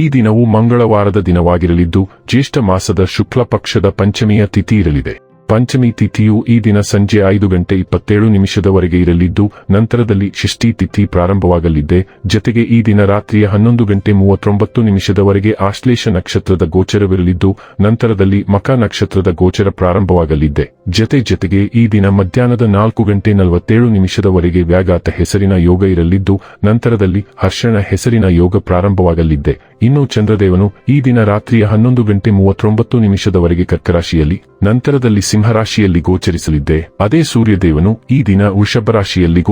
ಈ ದಿನವು ಮಂಗಳವಾರದ ದಿನವಾಗಿರಲಿದ್ದು, ಜ್ಯೇಷ್ಠ ಮಾಸದ ಶುಕ್ಲ ಪಕ್ಷದ ಪಂಚಮಿಯ ತಿಥಿ ಇರಲಿದೆ. ಪಂಚಮಿ ತಿಥಿಯು ಈ ದಿನ ಸಂಜೆ ಐದು ಗಂಟೆ ಇಪ್ಪತ್ತೇಳು ನಿಮಿಷದವರೆಗೆ ಇರಲಿದ್ದು, ನಂತರದಲ್ಲಿ ಷಷ್ಠಿ ತಿಥಿ ಪ್ರಾರಂಭವಾಗಲಿದೆ. ಜತೆಗೆ ಈ ದಿನ ರಾತ್ರಿಯ ಹನ್ನೊಂದು ಗಂಟೆ ಮೂವತ್ತೊಂಬತ್ತು ನಿಮಿಷದವರೆಗೆ ಆಶ್ಲೇಷ ನಕ್ಷತ್ರದ ಗೋಚರವಿರಲಿದ್ದು, ನಂತರದಲ್ಲಿ ಮಕ ನಕ್ಷತ್ರದ ಗೋಚರ ಪ್ರಾರಂಭವಾಗಲಿದೆ. ಜತೆ ಜತೆಗೆ ಈ ದಿನ ಮಧ್ಯಾಹ್ನದ ನಾಲ್ಕು ಗಂಟೆ ನಲವತ್ತೇಳು ನಿಮಿಷದವರೆಗೆ ವ್ಯಾಘಾತ ಹೆಸರಿನ ಯೋಗ ಇರಲಿದ್ದು, ನಂತರದಲ್ಲಿ ಹರ್ಷಣ ಹೆಸರಿನ ಯೋಗ ಪ್ರಾರಂಭವಾಗಲಿದೆ ಇನ್ನು ಚಂದ್ರದೇವನು ಈ ದಿನ ರಾತ್ರಿಯ ಹನ್ನೊಂದು ಗಂಟೆ ಮೂವತ್ತೊಂಬತ್ತು ನಿಮಿಷದವರೆಗೆ ಕರ್ಕರಾಶಿಯಲ್ಲಿ, ನಂತರದಲ್ಲಿ ಸಿಂಹರಾಶಿಯಲ್ಲಿ ಗೋಚರಿಸಲಿದ್ದೆ. ಅದೇ ಸೂರ್ಯದೇವನು ಈ ದಿನ ವೃಷಭ ರಾಶಿಯಲ್ಲಿ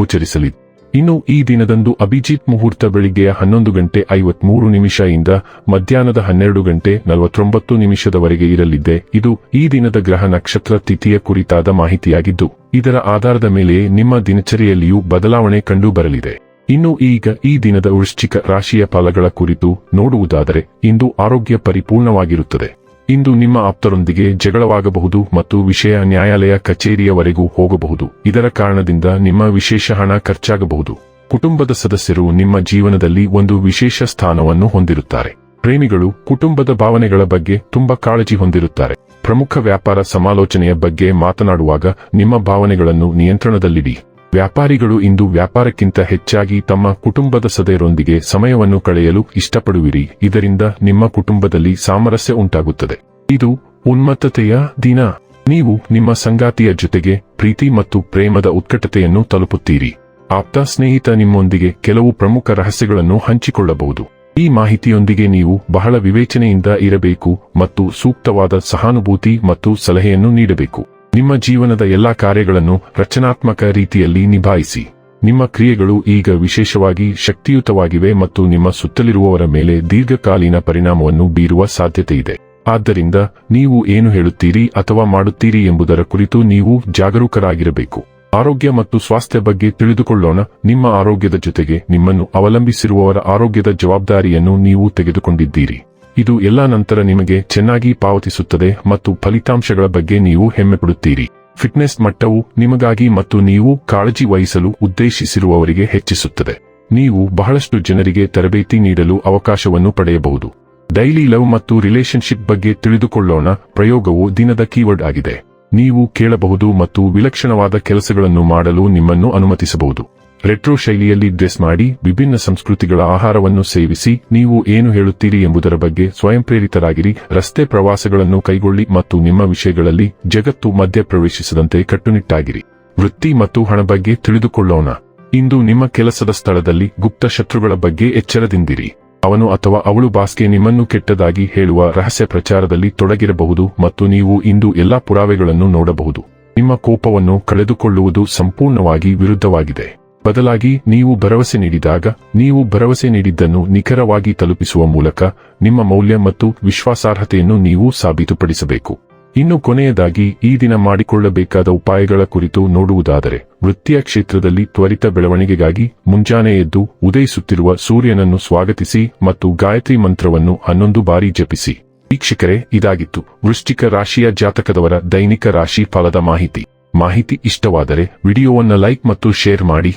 ಇನ್ನು ಈ ದಿನದಂದು ಅಭಿಜಿತ್ ಮುಹೂರ್ತ ಬೆಳಿಗ್ಗೆಯ ಹನ್ನೊಂದು ಗಂಟೆ ಐವತ್ಮೂರು ಇಂದ ಮಧ್ಯಾಹ್ನದ ಹನ್ನೆರಡು ಗಂಟೆ ನಲವತ್ತೊಂಬತ್ತು ನಿಮಿಷದವರೆಗೆ ಇರಲಿದೆ. ಇದು ಈ ದಿನದ ಗ್ರಹ ನಕ್ಷತ್ರ ತಿಥಿಯ ಕುರಿತಾದ ಮಾಹಿತಿಯಾಗಿದ್ದು, ಇದರ ಆಧಾರದ ಮೇಲೆ ನಿಮ್ಮ ದಿನಚರಿಯಲ್ಲಿಯೂ ಬದಲಾವಣೆ ಕಂಡು ಬರಲಿದೆ ಇನ್ನು ಈಗ ಈ ದಿನದ ವೃಶ್ಚಿಕ ರಾಶಿಯ ಫಲಗಳ ಕುರಿತು ನೋಡುವುದಾದರೆ, ಇಂದು ಆರೋಗ್ಯ ಪರಿಪೂರ್ಣವಾಗಿರುತ್ತದೆ. ಇಂದು ನಿಮ್ಮ ಆಪ್ತರೊಂದಿಗೆ ಜಗಳವಾಗಬಹುದು ಮತ್ತು ವಿಷಯ ನ್ಯಾಯಾಲಯ ಕಚೇರಿಯವರೆಗೂ ಹೋಗಬಹುದು. ಇದರ ಕಾರಣದಿಂದ ನಿಮ್ಮ ವಿಶೇಷ ಹಣ ಖರ್ಚಾಗಬಹುದು. ಕುಟುಂಬದ ಸದಸ್ಯರು ನಿಮ್ಮ ಜೀವನದಲ್ಲಿ ಒಂದು ವಿಶೇಷ ಸ್ಥಾನವನ್ನು ಹೊಂದಿರುತ್ತಾರೆ. ಪ್ರೇಮಿಗಳು ಕುಟುಂಬದ ಭಾವನೆಗಳ ಬಗ್ಗೆ ತುಂಬಾ ಕಾಳಜಿ ಹೊಂದಿರುತ್ತಾರೆ. ಪ್ರಮುಖ ವ್ಯಾಪಾರ ಸಮಾಲೋಚನೆಯ ಬಗ್ಗೆ ಮಾತನಾಡುವಾಗ ನಿಮ್ಮ ಭಾವನೆಗಳನ್ನು ನಿಯಂತ್ರಣದಲ್ಲಿಡಿ. ವ್ಯಾಪಾರಿಗಳು ಇಂದು ವ್ಯಾಪಾರಕ್ಕಿಂತ ಹೆಚ್ಚಾಗಿ ತಮ್ಮ ಕುಟುಂಬದ ಸದಸ್ಯರೊಂದಿಗೆ ಸಮಯವನ್ನು ಕಳೆಯಲು ಇಷ್ಟಪಡುವಿರಿ. ಇದರಿಂದ ನಿಮ್ಮ ಕುಟುಂಬದಲ್ಲಿ ಸಾಮರಸ್ಯ ಉಂಟಾಗುತ್ತದೆ. ಇದು ಉನ್ಮತ್ತತೆಯ ದಿನ. ನೀವು ನಿಮ್ಮ ಸಂಗಾತಿಯ ಜೊತೆಗೆ ಪ್ರೀತಿ ಮತ್ತು ಪ್ರೇಮದ ಉತ್ಕಟತೆಯನ್ನು ತಲುಪುತ್ತೀರಿ. ಆಪ್ತ ಸ್ನೇಹಿತ ನಿಮ್ಮೊಂದಿಗೆ ಕೆಲವು ಪ್ರಮುಖ ರಹಸ್ಯಗಳನ್ನು ಹಂಚಿಕೊಳ್ಳಬಹುದು. ಈ ಮಾಹಿತಿಯೊಂದಿಗೆ ನೀವು ಬಹಳ ವಿವೇಚನೆಯಿಂದ ಇರಬೇಕು ಮತ್ತು ಸೂಕ್ತವಾದ ಸಹಾನುಭೂತಿ ಮತ್ತು ಸಲಹೆಯನ್ನು ನೀಡಬೇಕು. ನಿಮ್ಮ ಜೀವನದ ಎಲ್ಲಾ ಕಾರ್ಯಗಳನ್ನು ರಚನಾತ್ಮಕ ರೀತಿಯಲ್ಲಿ ನಿಭಾಯಿಸಿ. ನಿಮ್ಮ ಕ್ರಿಯೆಗಳು ಈಗ ವಿಶೇಷವಾಗಿ ಶಕ್ತಿಯುತವಾಗಿವೆ ಮತ್ತು ನಿಮ್ಮ ಸುತ್ತಲಿರುವವರ ಮೇಲೆ ದೀರ್ಘಕಾಲೀನ ಪರಿಣಾಮವನ್ನು ಬೀರುವ ಸಾಧ್ಯತೆಯಿದೆ. ಆದ್ದರಿಂದ ನೀವು ಏನು ಹೇಳುತ್ತೀರಿ ಅಥವಾ ಮಾಡುತ್ತೀರಿ ಎಂಬುದರ ಕುರಿತು ನೀವು ಜಾಗರೂಕರಾಗಿರಬೇಕು. ಆರೋಗ್ಯ ಮತ್ತು ಸ್ವಾಸ್ಥ್ಯ ಬಗ್ಗೆ ತಿಳಿದುಕೊಳ್ಳೋಣ. ನಿಮ್ಮ ಆರೋಗ್ಯದ ಜೊತೆಗೆ ನಿಮ್ಮನ್ನು ಅವಲಂಬಿಸಿರುವವರ ಆರೋಗ್ಯದ ಜವಾಬ್ದಾರಿಯನ್ನು ನೀವು ತೆಗೆದುಕೊಂಡಿದ್ದೀರಿ. ಇದು ಎಲ್ಲಾ ನಂತರ ನಿಮಗೆ ಚೆನ್ನಾಗಿ ಪಾವತಿಸುತ್ತದೆ ಮತ್ತು ಫಲಿತಾಂಶಗಳ ಬಗ್ಗೆ ನೀವು ಹೆಮ್ಮೆಪಡುತ್ತೀರಿ ಫಿಟ್ನೆಸ್ ಮಟ್ಟವು ನಿಮಗಾಗಿ ಮತ್ತು ನೀವು ಕಾಳಜಿ ವಹಿಸಲು ಉದ್ದೇಶಿಸಿರುವವರಿಗೆ ಹೆಚ್ಚಿಸುತ್ತದೆ. ನೀವು ಬಹಳಷ್ಟು ಜನರಿಗೆ ತರಬೇತಿ ನೀಡಲು ಅವಕಾಶವನ್ನು ಪಡೆಯಬಹುದು. ಡೈಲಿ ಲವ್ ಮತ್ತು ರಿಲೇಶನ್ಶಿಪ್ ಬಗ್ಗೆ ತಿಳಿದುಕೊಳ್ಳೋಣ. ಪ್ರಯೋಗವು ದಿನದ ಕೀವರ್ಡ್ ಆಗಿದೆ. ನೀವು ಕೇಳಬಹುದು ಮತ್ತು ವಿಲಕ್ಷಣವಾದ ಕೆಲಸಗಳನ್ನು ಮಾಡಲು ನಿಮ್ಮನ್ನು ಅನುಮತಿಸಬಹುದು. ರೆಟ್ರೋ ಶೈಲಿಯಲ್ಲಿ ಡ್ರೆಸ್ ಮಾಡಿ ವಿಭಿನ್ನ ಸಂಸ್ಕೃತಿಗಳ ಆಹಾರವನ್ನು ಸೇವಿಸಿ ನೀವು ಏನು ಹೇಳುತ್ತೀರಿ ಎಂಬುದರ ಬಗ್ಗೆ ಸ್ವಯಂಪ್ರೇರಿತರಾಗಿರಿ ರಸ್ತೆ ಪ್ರವಾಸಗಳನ್ನು ಕೈಗೊಳ್ಳಿ ಮತ್ತು ನಿಮ್ಮ ವಿಷಯಗಳಲ್ಲಿ ಜಗತ್ತು ಮಧ್ಯಪ್ರವೇಶಿಸದಂತೆ ಕಟ್ಟುನಿಟ್ಟಾಗಿರಿ. ವೃತ್ತಿ ಮತ್ತು ಹಣ ಬಗ್ಗೆ ತಿಳಿದುಕೊಳ್ಳೋಣ. ಇಂದು ನಿಮ್ಮ ಕೆಲಸದ ಸ್ಥಳದಲ್ಲಿ ಗುಪ್ತ ಶತ್ರುಗಳ ಬಗ್ಗೆ ಎಚ್ಚರದಿಂದಿರಿ. ಅವನು ಅಥವಾ ಅವಳು ಬಾಸ್ಗೆ ನಿಮ್ಮನ್ನು ಕೆಟ್ಟದಾಗಿ ಹೇಳುವ ರಹಸ್ಯ ಪ್ರಚಾರದಲ್ಲಿ ತೊಡಗಿರಬಹುದು ಮತ್ತು ನೀವು ಇಂದು ಎಲ್ಲಾ ಪುರಾವೆಗಳನ್ನು ನೋಡಬಹುದು. ನಿಮ್ಮ ಕೋಪವನ್ನು ಕಳೆದುಕೊಳ್ಳುವುದು ಸಂಪೂರ್ಣವಾಗಿ ವಿರುದ್ಧವಾಗಿದೆ. ಬದಲಾಗಿ ನೀವು ಭರವಸೆ ನೀಡಿದಾಗ, ನೀವು ಭರವಸೆ ನೀಡಿದ್ದನ್ನು ನಿಖರವಾಗಿ ತಲುಪಿಸುವ ಮೂಲಕ ನಿಮ್ಮ ಮೌಲ್ಯ ಮತ್ತು ವಿಶ್ವಾಸಾರ್ಹತೆಯನ್ನು ನೀವು ಸಾಬೀತುಪಡಿಸಬೇಕು. ಇನ್ನು ಕೊನೆಯದಾಗಿ, ಈ ದಿನ ಮಾಡಿಕೊಳ್ಳಬೇಕಾದ ಉಪಾಯಗಳ ಕುರಿತು ನೋಡುವುದಾದರೆ, ವೃತ್ತಿಯ ಕ್ಷೇತ್ರದಲ್ಲಿ ತ್ವರಿತ ಬೆಳವಣಿಗೆಗಾಗಿ ಮುಂಜಾನೆ ಎದ್ದು ಉದಯಿಸುತ್ತಿರುವ ಸೂರ್ಯನನ್ನು ಸ್ವಾಗತಿಸಿ ಮತ್ತು ಗಾಯತ್ರಿ ಮಂತ್ರವನ್ನು ಹನ್ನೊಂದು ಬಾರಿ ಜಪಿಸಿ. ವೀಕ್ಷಕರೇ, ಇದಾಗಿತ್ತು. ವೃಶ್ಚಿಕ ರಾಶಿಯ ಜಾತಕದವರ ದೈನಿಕ ರಾಶಿ ಫಲದ ಮಾಹಿತಿ. ಮಾಹಿತಿ ಇಷ್ಟವಾದರೆ, ವಿಡಿಯೋವನ್ನ ಲೈಕ್ ಮತ್ತು ಶೇರ್ ಮಾಡಿ.